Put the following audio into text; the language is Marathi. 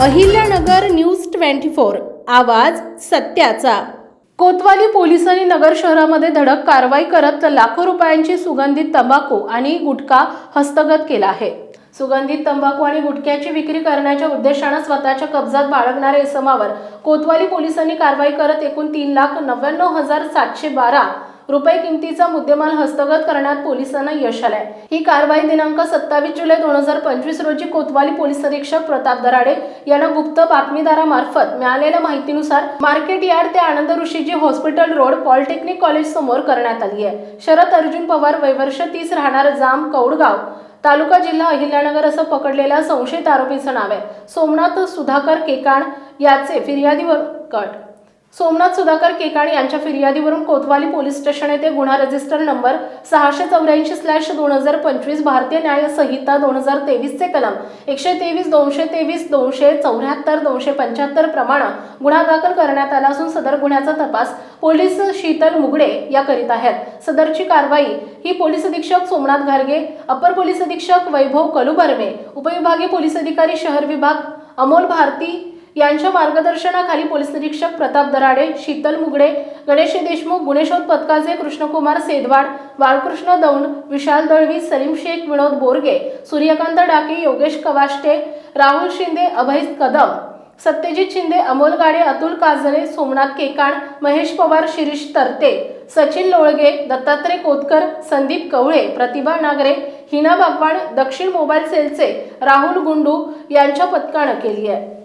अहिल्यानगर न्यूज ट्वेंटी फोर आवाज सत्याचा. कोतवाली पोलिसांनी नगर शहरामध्ये धडक कारवाई करत लाखो रुपयांची सुगंधित तंबाखू आणि गुटखा हस्तगत केला आहे. सुगंधित तंबाखू आणि गुटख्याची विक्री करण्याच्या उद्देशानं स्वतःच्या कब्जात बाळगणाऱ्या इसमावर कोतवाली पोलिसांनी कारवाई करत एकूण तीन लाख नव्याण्णव हजार सातशे बारा रुपये किमतीचा मुद्देमाल हस्तगत करण्यात पोलिसांना यश आलंय. ही कारवाई दिनांक सत्तावीस जुलै दोन हजार पंचवीस रोजी कोतवाली पोलीस अधीक्षक प्रताप दराडे यांना गुप्त बातमीदारामार्फत मिळालेल्या माहितीनुसार मार्केट यार्ड ते Anand Rishiji hospital road polytechnic college समोर करण्यात आली आहे. शरद अर्जुन पवार वैवर्ष तीस राहणार जाम कौडगाव तालुका जिल्हा अहिल्यानगर असं पकडलेल्या संशयित आरोपीचं नाव आहे. सोमनाथ सुधाकर केकाण याचे फिर्यादीवर कट सोमनाथ सुधाकर केकाणी यांच्या फिर्यादीवरून कोतवाली पोलीस स्टेशन येथे गुन्हा रजिस्टर नंबर सहाशे चौऱ्याऐंशी स्लॅश दोन हजार पंचवीस भारतीय न्याय संहिता दोन हजार तेवीसचे कलम एकशे तेवीस दोनशे तेवीस दोनशे चौऱ्याहत्तर दोनशे पंच्याहत्तर प्रमाणे गुन्हा दाखल करण्यात आला असून सदर गुन्ह्याचा तपास पोलीस शीतल मुगडे या करीत आहेत. सदरची कारवाई ही पोलीस अधीक्षक सोमनाथ घारगे अपर पोलीस अधीक्षक वैभव कलुबर्मे उपविभागीय पोलीस अधिकारी शहर विभाग अमोल भारती यांच्या मार्गदर्शनाखाली पोलीस निरीक्षक प्रताप दराडे शीतल मुगडे गणेश देशमुख गुन्हेशोध पथकाचे कृष्णकुमार सेदवाड बाळकृष्ण दौंड विशाल दळवी सलीम शेख विनोद बोरगे सूर्यकांत डाके योगेश कवाष्टे राहुल शिंदे अभय कदम सत्यजित शिंदे अमोल गाडे अतुल काजळे सोमनाथ केकाण महेश पवार शिरीष तरते सचिन लोळगे दत्तात्रय कोतकर संदीप कवळे प्रतिभा नागरे हिना बागवाण दक्षिण मोबाईल सेलचे राहुल गुंडू यांच्या पथकानं केली आहे.